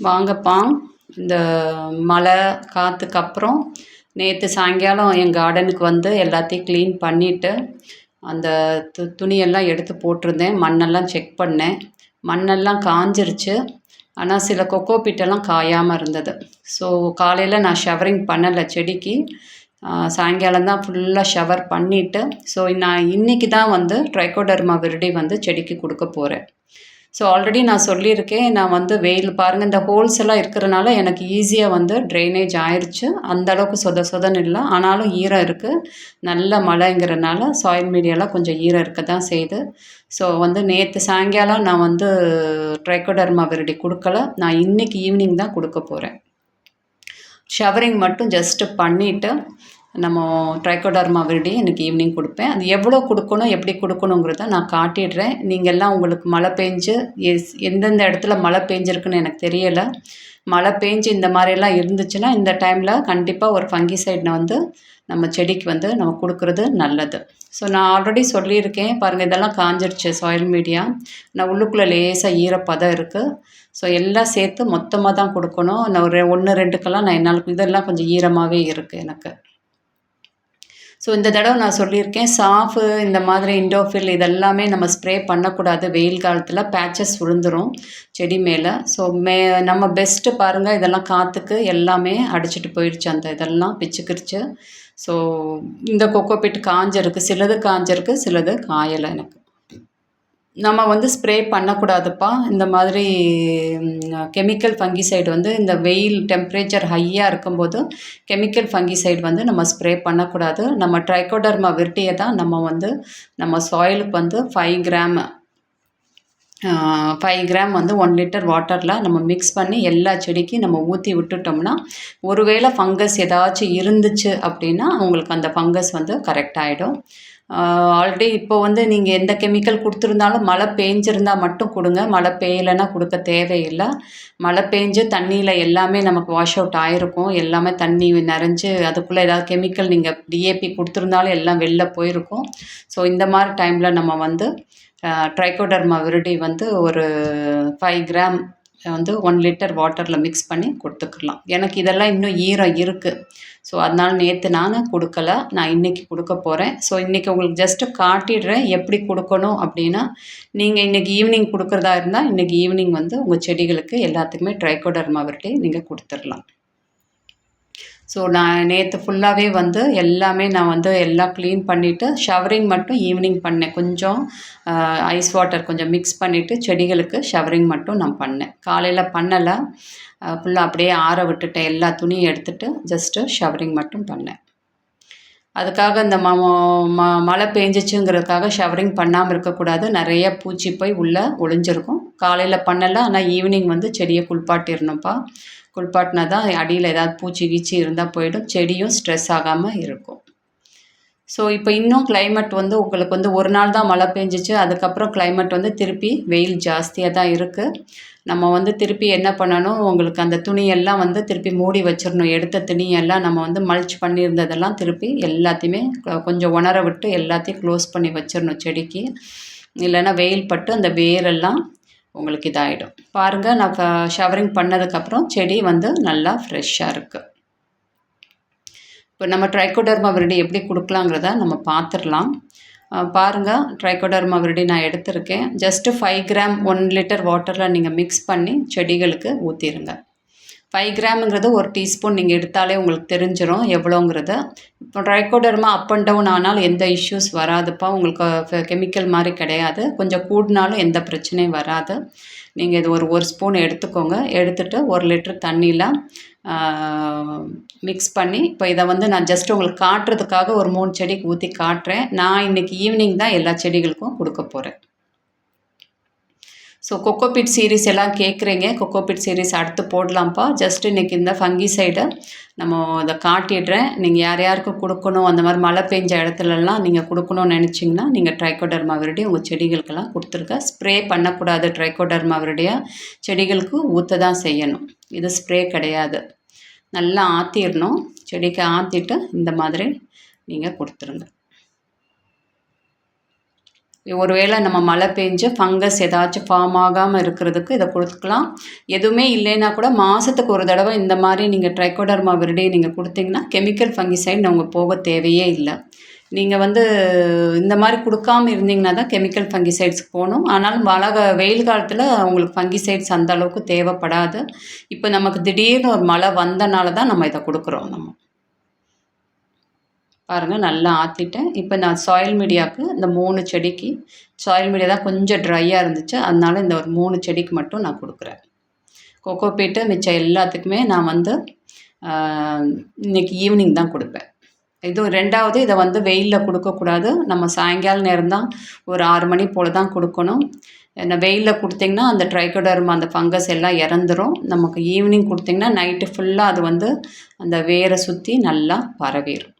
வாங்கப்பா. இந்த மழை காற்றுக்கு அப்புறம் நேற்று சாயங்காலம் என் கார்டனுக்கு வந்து எல்லாத்தையும் க்ளீன் பண்ணிவிட்டு அந்த து துணியெல்லாம் எடுத்து போட்டிருந்தேன். மண்ணெல்லாம் செக் பண்ணேன். மண்ணெல்லாம் காஞ்சிருச்சு. ஆனால் சில கொக்கோ பிட்டெல்லாம் காயாமல் இருந்தது. ஸோ காலையில் நான் ஷவரிங் பண்ணலை செடிக்கு. சாயங்காலம் தான் ஃபுல்லாக ஷவர் பண்ணிவிட்டு ஸோ நான் இன்றைக்கி தான் வந்து ட்ரைகோடர்மா விருடி வந்து செடிக்கு கொடுக்க போகிறேன் ஸோ ஆல்ரெடி நான் சொல்லியிருக்கேன் நான் வந்து வெயில் பாருங்கள் இந்த ஹோல்ஸ் எல்லாம் இருக்கிறனால எனக்கு ஈஸியாக வந்து ட்ரைனேஜ் ஆயிடுச்சு அந்தளவுக்கு சொத சொதன்னு இல்லை. ஆனாலும் ஈரம் இருக்குது நல்ல மழைங்கிறனால சாயில் மீடியாலாம் கொஞ்சம் ஈரம் இருக்க தான் செய்யுது. ஸோ வந்து நேற்று சாயங்காலம் நான் வந்து ட்ரைக்கோடர்மா விரடி கொடுக்கல. நான் இன்றைக்கி ஈவினிங் தான் கொடுக்க போகிறேன் ஷவரிங் மட்டும் ஜஸ்ட்டு பண்ணிவிட்டு நம்ம ட்ரைக்கோடர்மா விருடி எனக்கு ஈவினிங் கொடுப்பேன். அது எவ்வளோ கொடுக்கணும் எப்படி கொடுக்கணுங்கிறத நான் காட்டிடுறேன். நீங்கள் எல்லாம் உங்களுக்கு மழை பெஞ்சு எஸ் எந்தெந்த இடத்துல மழை பெஞ்சிருக்குன்னு எனக்கு தெரியலை. மழை பெஞ்சு இந்த மாதிரியெல்லாம் இருந்துச்சுன்னா இந்த டைமில் கண்டிப்பாக ஒரு ஃபங்கி சைடில் வந்து நம்ம செடிக்கு வந்து நம்ம கொடுக்குறது நல்லது. ஸோ நான் ஆல்ரெடி சொல்லியிருக்கேன். பாருங்கள் இதெல்லாம் காஞ்சிருச்சு சாயில் மீடியா நான் உள்ளுக்குள்ளே லேசாக ஈரப்பதம் இருக்குது ஸோ எல்லாம் சேர்த்து மொத்தமாக தான் கொடுக்கணும். நான் ஒரு ஒன்று ரெண்டுக்கெல்லாம் நான் என்னால் இதெல்லாம் கொஞ்சம் ஈரமாகவே இருக்குது எனக்கு. ஸோ இந்த தடவை நான் சொல்லியிருக்கேன் சாஃபு இந்த மாதிரி இண்டோஃபில் இதெல்லாமே நம்ம ஸ்ப்ரே பண்ணக்கூடாது. வெயில் காலத்தில் பேச்சஸ் விழுந்துரும் செடி மேலே. ஸோ மே நம்ம பெஸ்ட்டு பாருங்கள் இதெல்லாம் காற்றுக்கு எல்லாமே அடிச்சிட்டு போயிடுச்சு அந்த இதெல்லாம் பிச்சுக்கிருச்சு. ஸோ இந்த கொக்கோ பிட் காஞ்சிருக்கு சிலது காஞ்சிருக்கு சிலது காயலை எனக்கு. நம்ம வந்து ஸ்ப்ரே பண்ணக்கூடாதுப்பா. இந்த மாதிரி கெமிக்கல் ஃபங்கிசைடு வந்து இந்த வெயில் டெம்ப்ரேச்சர் ஹையாக இருக்கும்போது கெமிக்கல் ஃபங்கிசைடு வந்து நம்ம ஸ்ப்ரே பண்ணக்கூடாது. நம்ம ட்ரைகோடர்மா விரட்டியை தான் நம்ம வந்து நம்ம சாயிலுக்கு வந்து ஃபைவ் கிராம் ஃபைவ் கிராம் வந்து ஒன் லிட்டர் வாட்டரில் நம்ம மிக்ஸ் பண்ணி எல்லா செடிக்கும் நம்ம ஊற்றி விட்டுட்டோம்னா ஒருவேளை ஃபங்கஸ் ஏதாச்சும் இருந்துச்சு அப்படின்னா உங்களுக்கு அந்த ஃபங்கஸ் வந்து கரெக்ட் ஆகிடும் ஆல்ரெடி இப்போ வந்து நீங்கள் எந்த கெமிக்கல் கொடுத்துருந்தாலும் மழை பேஞ்சிருந்தால் மட்டும் கொடுங்க. மழை பெய்யலைன்னா கொடுக்க தேவையில்லை. மழை பேஞ்சு தண்ணியில் எல்லாமே நமக்கு வாஷ் அவுட் ஆகிருக்கும் எல்லாமே தண்ணி நிறைஞ்சு அதுக்குள்ளே ஏதாவது கெமிக்கல் நீங்கள் டிஏபி கொடுத்துருந்தாலும் எல்லாம் வெளில போயிருக்கும். ஸோ இந்த மாதிரி டைமில் நம்ம வந்து ட்ரைகோடர்மா விருடி வந்து ஒரு ஃபைவ் கிராம் வந்து ஒன் லிட்டர் வாட்டரில் மிக்ஸ் பண்ணி கொடுத்துக்கலாம். எனக்கு இதெல்லாம் இன்னும் ஈரம் இருக்குது ஸோ அதனால் நேற்று நான் கொடுக்கல. நான் இன்றைக்கி கொடுக்க போகிறேன் ஸோ இன்றைக்கி உங்களுக்கு ஜஸ்ட்டு காட்டிடுறேன் எப்படி கொடுக்கணும் அப்படின்னா நீங்கள் இன்றைக்கி ஈவினிங் கொடுக்குறதா இருந்தால் இன்றைக்கி ஈவினிங் வந்து உங்கள் செடிகளுக்கு எல்லாத்துக்குமே ட்ரைகோடர்மா விரட்டி நீங்கள் கொடுத்துடலாம். ஸோ நான் நேற்று ஃபுல்லாகவே வந்து எல்லாமே நான் வந்து எல்லாம் க்ளீன் பண்ணிவிட்டு ஷவரிங் மட்டும் ஈவினிங் பண்ணேன். கொஞ்சம் ஐஸ் வாட்டர் கொஞ்சம் மிக்ஸ் பண்ணிவிட்டு செடிகளுக்கு ஷவரிங் மட்டும் நான் பண்ணேன். காலையில் பண்ணலை. ஃபுல்லாக அப்படியே ஆற விட்டுட்டேன். எல்லா துணியும் எடுத்துகிட்டு ஜஸ்ட்டு ஷவரிங் மட்டும் பண்ணேன். அதுக்காக இந்த ம ம மழை பெஞ்சிச்சுங்கிறதுக்காக ஷவரிங் பண்ணாமல் இருக்கக்கூடாது. நிறைய பூச்சி போய் உள்ளே ஒளிஞ்சிருக்கும். காலையில் பண்ணலை ஆனால் ஈவினிங் வந்து செடியை குளிப்பாட்டிடணும்ப்பா. குளிப்பாட்டினா தான் அடியில் ஏதாவது பூச்சி கீச்சி இருந்தால் போயிடும். செடியும் ஸ்ட்ரெஸ் ஆகாமல் இருக்கும். ஸோ இப்போ இன்னும் கிளைமேட் வந்து உங்களுக்கு வந்து ஒரு நாள் தான் மழை பெஞ்சிச்சு. அதுக்கப்புறம் கிளைமேட் வந்து திருப்பி வெயில் ஜாஸ்தியாக தான் இருக்குது நம்ம வந்து திருப்பி என்ன பண்ணணும்? உங்களுக்கு அந்த துணியெல்லாம் வந்து திருப்பி மூடி வச்சிடணும். எடுத்த துணியெல்லாம் நம்ம வந்து மல்ச் பண்ணியிருந்ததெல்லாம் திருப்பி எல்லாத்தையுமே கொஞ்சம் உணர விட்டு எல்லாத்தையும் க்ளோஸ் பண்ணி வச்சிடணும் செடிக்கு. இல்லைன்னா வெயில் பட்டு அந்த வேரெல்லாம் உங்களுக்கு இதாகிடும் பாருங்கள் நான் ஷவரிங் பண்ணதுக்கப்புறம் செடி வந்து நல்லா ஃப்ரெஷ்ஷாக இருக்குது இப்போ நம்ம ட்ரைக்கோடர்மா விரடி எப்படி கொடுக்கலாங்கிறத நம்ம பார்த்துடலாம் பாருங்கள் ட்ரைக்கோடர்மா விரடி நான் எடுத்திருக்கேன். Just five gram one litre வாட்டரில் நீங்கள் மிக்ஸ் பண்ணி செடிகளுக்கு ஊற்றிடுங்க ஃபைவ் கிராமுங்கிறது ஒரு டீஸ்பூன் நீங்கள் எடுத்தாலே உங்களுக்கு தெரிஞ்சிடும் எவ்வளோங்கிறது. இப்போ ட்ரைக்கோடர்மா அப் அண்ட் டவுன் ஆனாலும் எந்த இஷ்யூஸ் வராதுப்பா. உங்களுக்கு கெமிக்கல் மாதிரி கிடையாது. கொஞ்சம் கூடினாலும் எந்த பிரச்சனையும் வராது. நீங்கள் இது ஒரு ஒரு ஸ்பூன் எடுத்துக்கோங்க. எடுத்துகிட்டு ஒரு லிட்டர் தண்ணியில் மிக்ஸ் பண்ணி இப்போ இதை வந்து நான் ஜஸ்ட் உங்களுக்கு காட்டுறதுக்காக ஒரு மூணு செடிக்கு ஊற்றி காட்டுறேன். நான் இன்றைக்கி ஈவினிங் தான் எல்லா செடிகளுக்கும் கொடுக்க போகிறேன் ஸோ கொக்கோபிட் சீரீஸ் எல்லாம் கேட்குறீங்க கொக்கோபிட் சீரீஸ் அடுத்து போடலாம்ப்பா. ஜஸ்ட் இன்றைக்கி இந்த ஃபங்கி சைடை நம்ம இதை காட்டிடுறேன். நீங்கள் யார் யாருக்கு கொடுக்கணும் அந்த மாதிரி மழை பெஞ்ச இடத்துலலாம் நீங்கள் கொடுக்கணும்னு நினச்சிங்கன்னா நீங்கள் ட்ரைக்கோடர்மா விரடி உங்கள் செடிகளுக்கெல்லாம் கொடுத்துருக்க ஸ்ப்ரே பண்ணக்கூடாது ட்ரைக்கோடர்மா விரடியாக செடிகளுக்கு ஊற்ற தான் செய்யணும். இது ஸ்ப்ரே கிடையாது. நல்லா ஆற்றிடணும் செடிக்கு ஆற்றிட்டு இந்த மாதிரி நீங்கள் கொடுத்துருங்க. ஒருவேளை நம்ம மழை பெஞ்சு ஃபங்கஸ் ஏதாச்சும் ஃபார்ம் ஆகாமல் இருக்கிறதுக்கு இதை கொடுத்துக்கலாம். எதுவுமே இல்லைன்னா கூட மாதத்துக்கு ஒரு தடவை இந்த மாதிரி நீங்கள் ட்ரைகோடர்மா விரிடே நீங்கள் கொடுத்தீங்கன்னா கெமிக்கல் ஃபங்கிசைட் அவங்க போக தேவையே இல்லை. நீங்கள் வந்து இந்த மாதிரி கொடுக்காம இருந்தீங்கன்னா தான் கெமிக்கல் ஃபங்கிசைட்ஸ் போகணும். ஆனாலும் மழை வெயில் காலத்தில் உங்களுக்கு ஃபங்கிசைட்ஸ் அந்த அளவுக்கு தேவைப்படாது. இப்போ நமக்கு திடீர்னு ஒரு மழை வந்தனால தான் நம்ம இதை கொடுக்குறோம் நம்ம. பாருங்கள் நல்லா ஆற்றிட்டேன் இப்போ நான் சாயில் மீடியாவுக்கு இந்த மூணு செடிக்கு சாயில் மீடியா தான் கொஞ்சம் ட்ரையாக இருந்துச்சு. அதனால இந்த ஒரு மூணு செடிக்கு மட்டும் நான் கொடுக்குறேன். கொக்கோ பீட்டு மிச்சம் எல்லாத்துக்குமே நான் வந்து இன்றைக்கி ஈவினிங் தான் கொடுப்பேன். இது ரெண்டாவது இதை வந்து வெயிலில் கொடுக்கக்கூடாது. நம்ம சாயங்கால நேரம் தான் ஒரு ஆறு மணி போல் தான் கொடுக்கணும். இந்த வெயிலில் கொடுத்திங்கன்னா அந்த ட்ரைகோடர்மா அந்த ஃபங்கஸ் எல்லாம் இறந்துரும். நமக்கு ஈவினிங் கொடுத்திங்கன்னா நைட்டு ஃபுல்லாக அது வந்து அந்த வேரை சுற்றி நல்லா பரவிடும்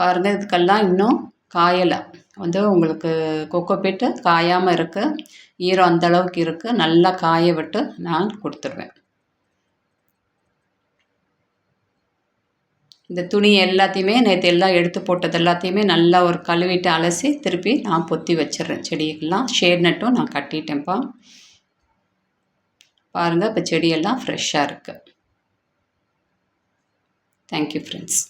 பாருங்கள் இதுக்கெல்லாம் இன்னும் காயலை. வந்து உங்களுக்கு கொக்கோ பீட்டு காயாமல் இருக்குது ஈரம் அந்த அளவுக்கு இருக்குது நல்லா காய விட்டு நான் கொடுத்துருவேன் இந்த துணி எல்லாத்தையுமே நேற்று எல்லாம் எடுத்து போட்டது எல்லாத்தையுமே நல்லா ஒரு கழுவிட்டு அலசி திருப்பி நான் பொத்தி வச்சிடுறேன். செடிக்கெல்லாம் ஷேட் நட்டும் நான் கட்டிட்டேன்ப்பா. பாருங்கள் இப்போ செடியெல்லாம் ஃப்ரெஷ்ஷாக இருக்குது தேங்க்யூ ஃப்ரெண்ட்ஸ்